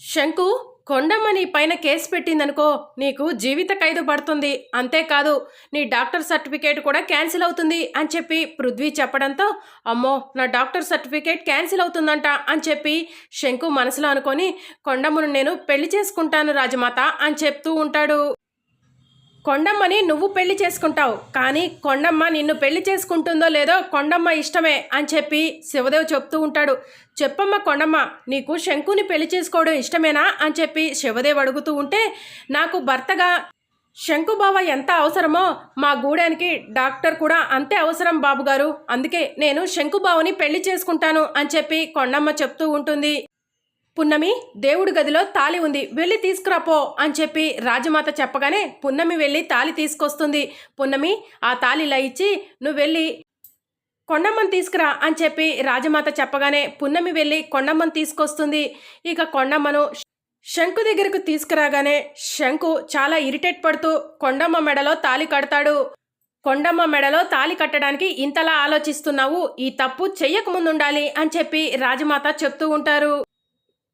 శంకు కొండమ్మ నీ పైన కేసు పెట్టిందనుకో నీకు జీవిత ఖైదు పడుతుంది. అంతేకాదు నీ డాక్టర్ సర్టిఫికేట్ కూడా క్యాన్సిల్ అవుతుంది అని చెప్పి పృథ్వీ చెప్పడంతో అమ్మో నా డాక్టర్ సర్టిఫికేట్ క్యాన్సిల్ అవుతుందంట అని చెప్పి శంకు మనసులో అనుకొని కొండమ్మను నేను పెళ్ళి చేసుకుంటాను రాజమాత అని చెప్తూ ఉంటాడు. కొండమ్మని నువ్వు పెళ్ళి చేసుకుంటావు కానీ కొండమ్మ నిన్ను పెళ్ళి చేసుకుంటుందో లేదో కొండమ్మ ఇష్టమే అని చెప్పి శివదేవ్ చెప్తూ ఉంటాడు. చెప్పమ్మ కొండమ్మ నీకు శంకుని పెళ్ళి చేసుకోవడం ఇష్టమేనా అని చెప్పి శివదేవ్ అడుగుతూ ఉంటే నాకు భర్తగా శంకుబావ ఎంత అవసరమో మా గూడానికి డాక్టర్ కూడా అంతే అవసరం బాబుగారు. అందుకే నేను శంకుబావని పెళ్ళి చేసుకుంటాను అని చెప్పి కొండమ్మ చెప్తూ ఉంటుంది. పున్నమి దేవుడి గదిలో తాలి ఉంది. వెళ్ళి తీసుకురాపో అని చెప్పి రాజమాత చెప్పగానే పున్నమి వెళ్ళి తాలి తీసుకొస్తుంది. పున్నమి ఆ తాలి ఇలా ఇచ్చి నువ్వు వెళ్ళి కొండమ్మని తీసుకురా అని చెప్పి రాజమాత చెప్పగానే పున్నమి వెళ్ళి కొండమ్మని తీసుకొస్తుంది. ఇక కొండమ్మను శంకు దగ్గరకు తీసుకురాగానే శంకు చాలా ఇరిటేట్ పడుతూ కొండమ్మ మెడలో తాలి కడతాడు. కొండమ్మ మెడలో తాలి కట్టడానికి ఇంతలా ఆలోచిస్తున్నావు? ఈ తప్పు చెయ్యకముందుండాలి అని చెప్పి రాజమాత చెప్తూ ఉంటారు.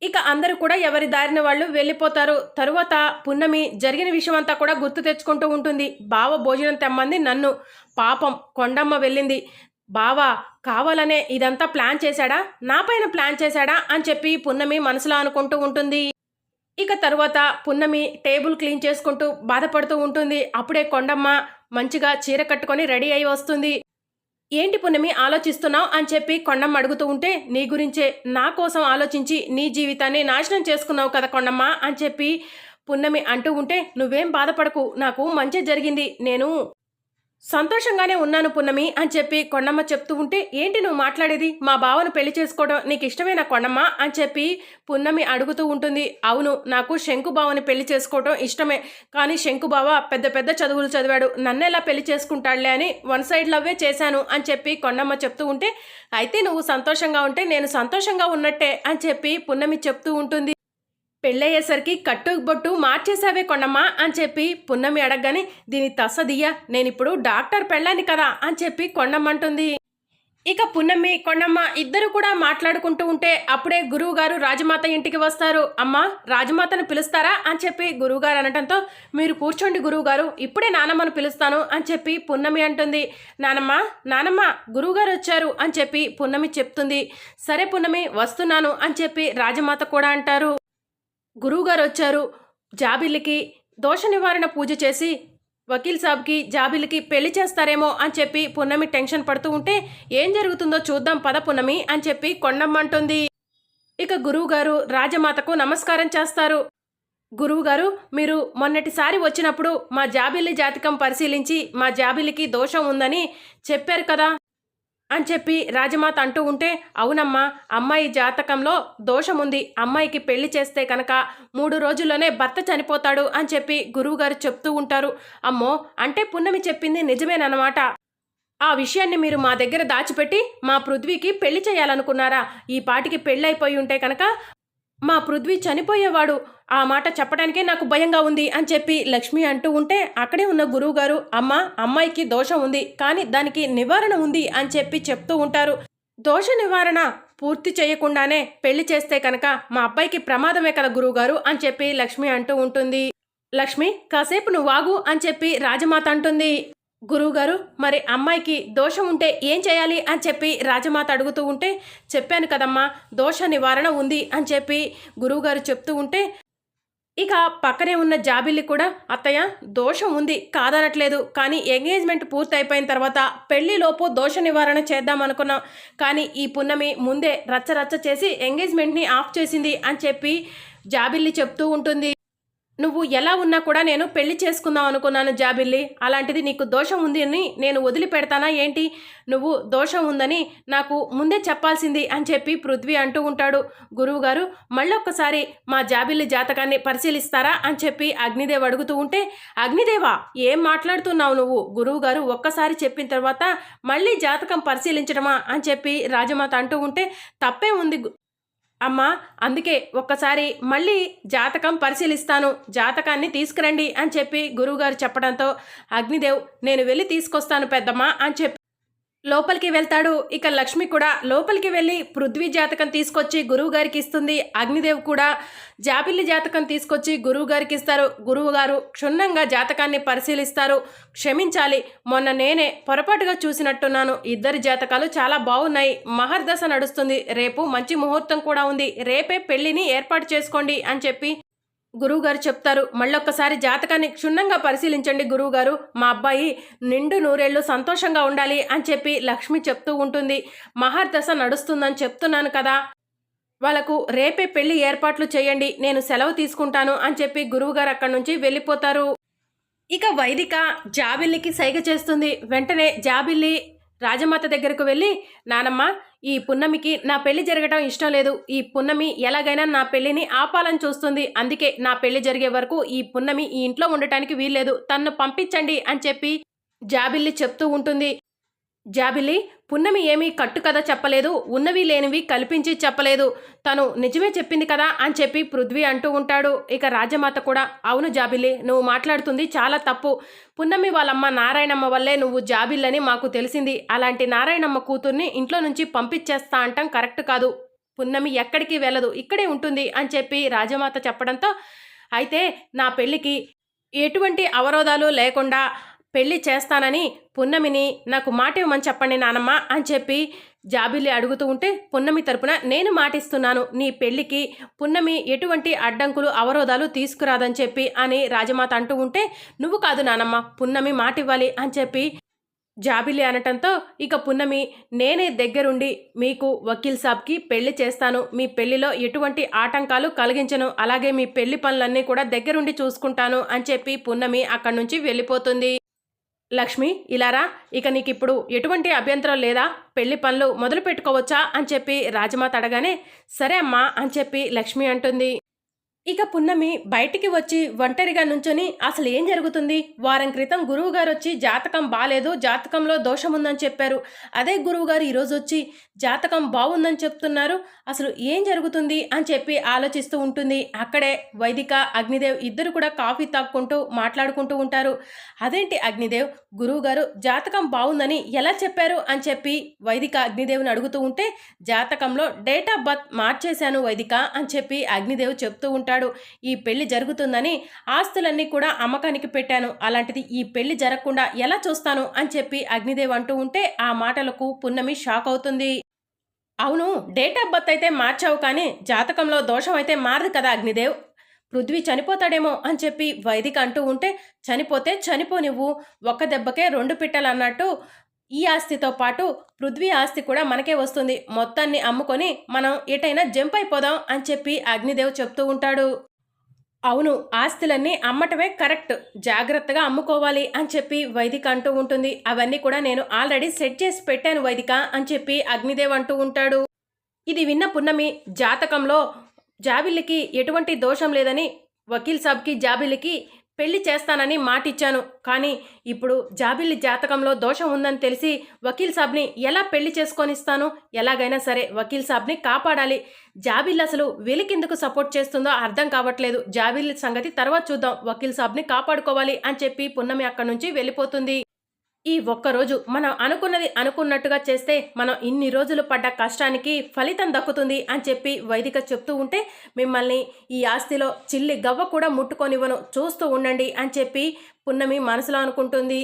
ఇక అందరూ కూడా ఎవరి దారిన వాళ్ళు వెళ్ళిపోతారు. తరువాత పున్నమి జరిగిన విషయం అంతా కూడా గుర్తు తెచ్చుకుంటూ ఉంటుంది. బావ భోజనం తెమ్మంది నన్ను. పాపం కొండమ్మ వెళ్ళింది. బావా కావాలనే ఇదంతా ప్లాన్ చేశాడా? నా పైన ప్లాన్ చేశాడా? అని చెప్పి పున్నమి మనసులో అనుకుంటూ ఉంటుంది. ఇక తరువాత పున్నమి టేబుల్ క్లీన్ చేసుకుంటూ బాధపడుతూ ఉంటుంది. అప్పుడే కొండమ్మ మంచిగా చీర కట్టుకొని రెడీ అయి వస్తుంది. ఏంటి పున్నమి ఆలోచిస్తున్నావు అని చెప్పి కొండమ్మ అడుగుతూ ఉంటే నీ గురించే నా కోసం ఆలోచించి నీ జీవితాన్ని నాశనం చేసుకున్నావు కదా కొండమ్మ అని చెప్పి పున్నమి అంటూ ఉంటే నువ్వేం బాధపడకు నాకు మంచి జరిగింది నేను సంతోషంగానే ఉన్నాను పున్నమి అని చెప్పి కొండమ్మ చెప్తూ ఉంటే ఏంటి నువ్వు మాట్లాడేది? మా బావను పెళ్ళి చేసుకోవడం నీకు ఇష్టమైన కొండమ్మ? అని చెప్పి పున్నమి అడుగుతూ ఉంటుంది. అవును నాకు శంకు బావని పెళ్ళి చేసుకోవడం ఇష్టమే కానీ శంకు బావ పెద్ద పెద్ద చదువులు చదివాడు. నన్నెలా పెళ్ళి చేసుకుంటాడులే అని వన్ సైడ్ లవ్వే చేశాను అని చెప్పి కొండమ్మ చెప్తూ ఉంటే అయితే నువ్వు సంతోషంగా ఉంటే నేను సంతోషంగా ఉన్నట్టే అని చెప్పి పున్నమి చెప్తూ ఉంటుంది. పెళ్ళయ్యేసరికి కట్టు బొట్టు మార్చేసావే కొండమ్మ అని చెప్పి పున్నమి అడగగానే దీని తసదియ్య నేనిప్పుడు డాక్టర్ పెళ్ళాను కదా అని చెప్పి కొండమ్మ అంటుంది. ఇక పున్నమి కొండమ్మ ఇద్దరు కూడా మాట్లాడుకుంటూ ఉంటే అప్పుడే గురువుగారు రాజమాత ఇంటికి వస్తారు. అమ్మ రాజమాతను పిలుస్తారా? అని చెప్పి గురువుగారు అనటంతో మీరు కూర్చోండి గురువుగారు ఇప్పుడే నానమ్మను పిలుస్తాను అని చెప్పి పున్నమి అంటుంది. నానమ్మ నానమ్మ గురువుగారు వచ్చారు అని చెప్పి పున్నమి చెప్తుంది. సరే పున్నమి వస్తున్నాను అని చెప్పి రాజమాత కూడా అంటారు. గురువుగారు వచ్చారు జాబిల్లికి దోష నివారణ పూజ చేసి వకీల్ సాబ్కి జాబిల్లికి పెళ్ళి చేస్తారేమో అని చెప్పి పున్నమి టెన్షన్ పడుతూ ఉంటే ఏం జరుగుతుందో చూద్దాం పద పున్నమి అని చెప్పి కొండమ్మంటుంది ఇక గురువుగారు రాజమాతకు నమస్కారం చేస్తారు. గురువుగారు మీరు మొన్నటిసారి వచ్చినప్పుడు మా జాబిల్లి జాతకం పరిశీలించి మా జాబిల్లికి దోషం ఉందని చెప్పారు కదా. అని చెప్పి రాజమాత అంటూ ఉంటే అవునమ్మా అమ్మాయి జాతకంలో దోషముంది. అమ్మాయికి పెళ్ళి చేస్తే కనుక మూడు రోజుల్లోనే భర్త చనిపోతాడు అని చెప్పి గురువుగారు చెప్తూ ఉంటారు. అమ్మో అంటే పున్నమి చెప్పింది నిజమేనన్నమాట. ఆ విషయాన్ని మీరు మా దగ్గర దాచిపెట్టి మా పృథ్వీకి పెళ్ళి చేయాలనుకున్నారా? ఈ పాటికి పెళ్ళైపోయి ఉంటే కనుక మా పృథ్వీ చనిపోయేవాడు. ఆ మాట చెప్పడానికే నాకు భయంగా ఉంది అని చెప్పి లక్ష్మి అంటూ ఉంటే అక్కడే ఉన్న గురువుగారు అమ్మ అమ్మాయికి దోషం ఉంది కానీ దానికి నివారణ ఉంది అని చెప్పి చెప్తూ ఉంటారు. దోష నివారణ పూర్తి చేయకుండానే పెళ్ళి చేస్తే కనుక మా అబ్బాయికి ప్రమాదమే కదా గురువుగారు అని చెప్పి లక్ష్మి అంటూ ఉంటుంది. లక్ష్మి కాసేపు నువ్వు వాగు అని చెప్పి రాజమాత అంటుంది. గురువుగారు మరి అమ్మాయికి దోషం ఉంటే ఏం చేయాలి? అని చెప్పి రాజమాత అడుగుతూ ఉంటే చెప్పాను కదమ్మా దోష నివారణ ఉంది అని చెప్పి గురువుగారు చెప్తూ ఉంటే ఇక పక్కనే ఉన్న జాబిల్లి కూడా అత్తయ్య దోషం ఉంది కాదనట్లేదు. కానీ ఎంగేజ్మెంట్ పూర్తయిపోయిన తర్వాత పెళ్ళిలోపు దోష నివారణ చేద్దాం అనుకున్నాం కానీ ఈ పున్నమి ముందే రచ్చ రచ్చ చేసి ఎంగేజ్మెంట్ని ఆఫ్ చేసింది అని చెప్పి జాబిల్లి చెప్తూ ఉంటుంది. నువ్వు ఎలా ఉన్నా కూడా నేను పెళ్ళి చేసుకుందాం అనుకున్నాను జాబిల్లి. అలాంటిది నీకు దోషం ఉంది అని నేను వదిలిపెడతానా ఏంటి? నువ్వు దోషం ఉందని నాకు ముందే చెప్పాల్సింది అని చెప్పి పృథ్వీ అంటూ ఉంటాడు. గురువుగారు మళ్ళొక్కసారి మా జాబిల్లి జాతకాన్ని పరిశీలిస్తారా అని చెప్పి అగ్నిదేవ్ అడుగుతూ ఉంటే అగ్నిదేవా ఏం మాట్లాడుతున్నావు నువ్వు? గురువుగారు ఒక్కసారి చెప్పిన తర్వాత మళ్ళీ జాతకం పరిశీలించడమా అని చెప్పి రాజమాత అంటూ ఉంటే తప్పే ఉంది అమ్మా అందుకే ఒక్కసారి మళ్ళీ జాతకం పరిశీలిస్తాను. జాతకాన్ని తీసుకురండి అని చెప్పి గురువుగారు చెప్పడంతో అగ్నిదేవ్ నేను వెళ్ళి తీసుకొస్తాను పెద్దమ్మ అని చెప్పి లోపలికి వెళ్తాడు. ఇక లక్ష్మి కూడా లోపలికి వెళ్ళి పృథ్వీ జాతకం తీసుకొచ్చి గురువు గారికి ఇస్తుంది. అగ్నిదేవ్ కూడా జాబిల్లి జాతకం తీసుకొచ్చి గురువు గారికి ఇస్తారు. గురువు గారు క్షుణ్ణంగా జాతకాన్ని పరిశీలిస్తారు. క్షమించాలి. మొన్న నేనే పొరపాటుగా చూసినట్టున్నాను. ఇద్దరి జాతకాలు చాలా బాగున్నాయి. మహర్దశ నడుస్తుంది. రేపు మంచి ముహూర్తం కూడా ఉంది. రేపే పెళ్ళిని ఏర్పాటు చేసుకోండి అని చెప్పి గురువుగారు చెప్తారు మళ్ళొక్కసారి జాతకాన్ని క్షుణ్ణంగా పరిశీలించండి గురువుగారు. మా అబ్బాయి నిండు నూరేళ్ళు సంతోషంగా ఉండాలి అని చెప్పి లక్ష్మి చెప్తూ ఉంటుంది. మహర్దశ నడుస్తుందని చెప్తున్నాను కదా. వాళ్ళకు రేపే పెళ్ళి ఏర్పాట్లు చేయండి నేను సెలవు తీసుకుంటాను అని చెప్పి గురువుగారు అక్కడి నుంచి వెళ్ళిపోతారు. ఇక వైదిక జాబిల్లికి సైగ చేస్తుంది. వెంటనే జాబిల్లి రాజమాత దగ్గరకు వెళ్ళి నానమ్మ ఈ పున్నమికి నా పెళ్ళి జరగటం ఇష్టం లేదు. ఈ పున్నమి ఎలాగైనా నా పెళ్ళిని ఆపాలని చూస్తుంది. అందుకే నా పెళ్ళి జరిగే వరకు ఈ పున్నమి ఈ ఇంట్లో ఉండటానికి వీల్లేదు. తన్ను పంపించండి అని చెప్పి జాబిల్లి చెప్తూ ఉంటుంది. జాబిల్లి పున్నమి ఏమీ కట్టు కథ చెప్పలేదు ఉన్నవి లేనివి కల్పించి చెప్పలేదు. తను నిజమే చెప్పింది కదా అని చెప్పి పృథ్వీ అంటూ ఉంటాడు. ఇక రాజమాత కూడా అవును జాబిల్లి నువ్వు మాట్లాడుతుంది చాలా తప్పు. పున్నమి వాళ్ళమ్మ నారాయణమ్మ వల్లే నువ్వు జాబిల్లని మాకు తెలిసింది. అలాంటి నారాయణమ్మ కూతుర్ని ఇంట్లో నుంచి పంపించేస్తా అంటాం కరెక్ట్ కాదు. పున్నమి ఎక్కడికి వెళ్ళదు ఇక్కడే ఉంటుంది అని చెప్పి రాజమాత చెప్పడంతో అయితే నా పెళ్ళికి ఎటువంటి అవరోధాలు లేకుండా పెళ్ళి చేస్తానని పున్నమిని నాకు మాట ఇవ్వమని చెప్పండి నానమ్మ అని చెప్పి జాబిల్లి అడుగుతూ ఉంటే పున్నమి తరపున నేను మాటిస్తున్నాను నీ పెళ్ళికి పున్నమి ఎటువంటి అడ్డంకులు అవరోధాలు తీసుకురాదని చెప్పి అని రాజమాత అంటూ ఉంటే నువ్వు కాదు నానమ్మ పున్నమి మాట ఇవ్వాలి అని చెప్పి జాబిలి అనటంతో ఇక పున్నమి నేనే దగ్గరుండి మీకు వకీల్ సాబ్కి పెళ్ళి చేస్తాను మీ పెళ్ళిలో ఎటువంటి ఆటంకాలు కలిగించను అలాగే మీ పెళ్ళి పనులన్నీ కూడా దగ్గరుండి చూసుకుంటాను అని చెప్పి పున్నమి అక్కడి నుంచి వెళ్ళిపోతుంది. లక్ష్మి ఇలారా ఇక నీకు ఇప్పుడు ఎటువంటి అభ్యంతరం లేదా? పెళ్ళి పనులు మొదలు పెట్టుకోవచ్చా అని చెప్పి రాజమాత అడగానే సరే అమ్మా అని చెప్పి లక్ష్మి అంటుంది. ఇక పున్నమి బయటికి వచ్చి ఒంటరిగా నుంచొని అసలు ఏం జరుగుతుంది? వారం క్రితం గురువు గారు వచ్చి జాతకం బాలేదు జాతకంలో దోషం ఉందని చెప్పారు. అదే గురువు గారు ఈరోజు వచ్చి జాతకం బాగుందని చెప్తున్నారు. అసలు ఏం జరుగుతుంది? అని చెప్పి ఆలోచిస్తూ ఉంటుంది. అక్కడే వైదిక అగ్నిదేవ్ ఇద్దరు కూడా కాఫీ తాక్కుంటూ మాట్లాడుకుంటూ ఉంటారు. అదేంటి అగ్నిదేవ్? గురువు గారు జాతకం బాగుందని ఎలా చెప్పారు? అని చెప్పి వైదిక అగ్నిదేవ్ని అడుగుతూ ఉంటే జాతకంలో డేట్ ఆఫ్ బర్త్ మార్చేశాను వైదిక అని చెప్పి అగ్నిదేవ్ చెప్తూ ఉంటాడు. ఈ పెళ్ళి జరుగుతుందని ఆస్తులన్నీ కూడా అమ్మకానికి పెట్టాను. అలాంటిది ఈ పెళ్ళి జరగకుండా ఎలా చూస్తాను అని చెప్పి అగ్నిదేవ్ అంటూ ఉంటే ఆ మాటలకు పున్నమి షాక్ అవుతుంది. అవును డేట్ ఆఫ్ బర్త్ అయితే మార్చావు కానీ జాతకంలో దోషం అయితే మారదు కదా అగ్నిదేవ్. పృథ్వీ చనిపోతాడేమో అని చెప్పి వైదిక అంటూ ఉంటే చనిపోతే చనిపో నువ్వు. ఒక్క దెబ్బకే రెండు పిట్టలు అన్నట్టు ఈ ఆస్తితో పాటు పృథ్వీ ఆస్తి కూడా మనకే వస్తుంది. మొత్తాన్ని అమ్ముకొని మనం ఎటైనా జంప్ అయిపోదాం అని చెప్పి అగ్నిదేవ్ చెప్తూ ఉంటాడు. అవును ఆస్తులన్నీ అమ్మటమే కరెక్ట్. జాగ్రత్తగా అమ్ముకోవాలి అని చెప్పి వైదిక అంటూ ఉంటుంది. అవన్నీ కూడా నేను ఆల్రెడీ సెట్ చేసి పెట్టాను వైదిక అని చెప్పి అగ్నిదేవ్ అంటూ ఉంటాడు. ఇది విన్న పున్నమి జాతకంలో జాబిల్లికి ఎటువంటి దోషం లేదని వకీల్ సాబ్కి జాబిల్లికి పెళ్ళి చేస్తానని మాటిచ్చాను. కానీ ఇప్పుడు జాబిల్లి జాతకంలో దోషం ఉందని తెలిసి వకీల్ సాబ్ని ఎలా పెళ్ళి చేసుకొనిస్తాను? ఎలాగైనా సరే వకీల్ సాబ్ని కాపాడాలి. జాబిల్ అసలు వెలికెందుకు సపోర్ట్ చేస్తుందో అర్థం కావట్లేదు. జాబిల్ సంగతి తర్వాత చూద్దాం. వకీల్ సాబ్ని కాపాడుకోవాలి అని చెప్పి పున్నమి అక్కడి నుంచి వెళ్ళిపోతుంది. ఈ ఒక్కరోజు మనం అనుకున్నది అనుకున్నట్టుగా చేస్తే మనం ఇన్ని రోజులు పడ్డ కష్టానికి ఫలితం దక్కుతుంది అని చెప్పి వైదిక చెప్తూ ఉంటే మిమ్మల్ని ఈ ఆస్తిలో చిల్లి గవ్వ కూడా ముట్టుకొనివ్వను. చూస్తూ ఉండండి అని చెప్పి పున్నమి మనసులో అనుకుంటుంది.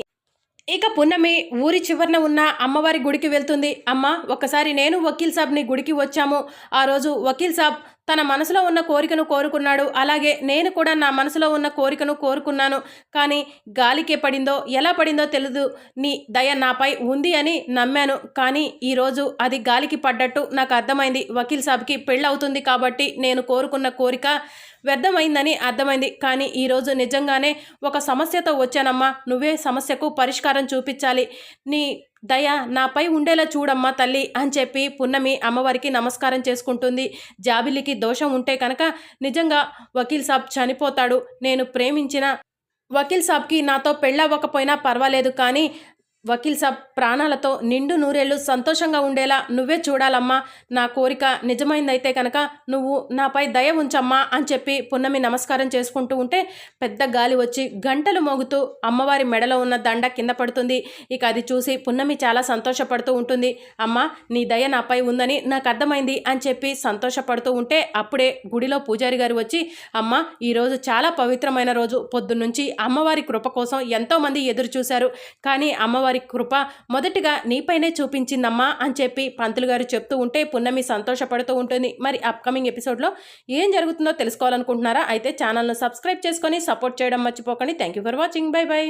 ఇక పున్నమి ఊరి చివరన ఉన్న అమ్మవారి గుడికి వెళ్తుంది. అమ్మ ఒకసారి నేను వకీల్ సాబ్ని గుడికి వచ్చాము. ఆ రోజు వకీల్ సాబ్ తన మనసులో ఉన్న కోరికను కోరుకున్నాడు. అలాగే నేను కూడా నా మనసులో ఉన్న కోరికను కోరుకున్నాను. కానీ గాలికే పడిందో ఎలా పడిందో తెలియదు నీ దయ నాపై ఉంది అని నమ్మాను. కానీ ఈరోజు అది గాలికి పడ్డట్టు నాకు అర్థమైంది. వకీల్ సాబ్కి పెళ్ళవుతుంది కాబట్టి నేను కోరుకున్న కోరిక వ్యర్థమైందని అర్థమైంది. కానీ ఈరోజు నిజంగానే ఒక సమస్యతో వచ్చానమ్మా. నువ్వే సమస్యకు పరిష్కారం చూపించాలి. నీ దయ నాపై ఉండేలా చూడమ్మా తల్లి అని చెప్పి పున్నమి అమ్మవారికి నమస్కారం చేసుకుంటుంది. జాబిలికి దోషం ఉంటే కనుక నిజంగా వకీల్ సాబ్ చనిపోతాడు. నేను ప్రేమించిన వకీల్ సాబ్కి నాతో పెళ్ళవ్వకపోయినా పర్వాలేదు కానీ వకీల్ సాబ్ ప్రాణాలతో నిండు నూరేళ్ళు సంతోషంగా ఉండేలా నువ్వే చూడాలమ్మా. నా కోరిక నిజమైందైతే కనుక నువ్వు నాపై దయ ఉంచమ్మా అని చెప్పి పున్నమి నమస్కారం చేసుకుంటూ ఉంటే పెద్ద గాలి వచ్చి గంటలు మోగుతూ అమ్మవారి మెడలో ఉన్న దండ కింద పడుతుంది. ఇక అది చూసి పున్నమి చాలా సంతోషపడుతూ ఉంటుంది. అమ్మ నీ దయ నాపై ఉందని నాకు అర్థమైంది అని చెప్పి సంతోషపడుతూ ఉంటే అప్పుడే గుడిలో పూజారి గారు వచ్చి అమ్మ ఈరోజు చాలా పవిత్రమైన రోజు. పొద్దున్నుంచి అమ్మవారి కృప కోసం ఎంతోమంది ఎదురు చూశారు కానీ అమ్మవారి కృప మొదటిగా నీపైనే చూపించిందమ్మా అని చెప్పి పంతులు గారు చెప్తూ ఉంటే పున్నమి సంతోషపడుతూ ఉంటుంది. మరి అప్కమింగ్ ఎపిసోడ్లో ఏం జరుగుతుందో తెలుసుకోవాలనుకుంటున్నారా? అయితే ఛానల్ను సబ్స్క్రైబ్ చేసుకొని సపోర్ట్ చేయడం మర్చిపోకండి. Thank you for watching bye bye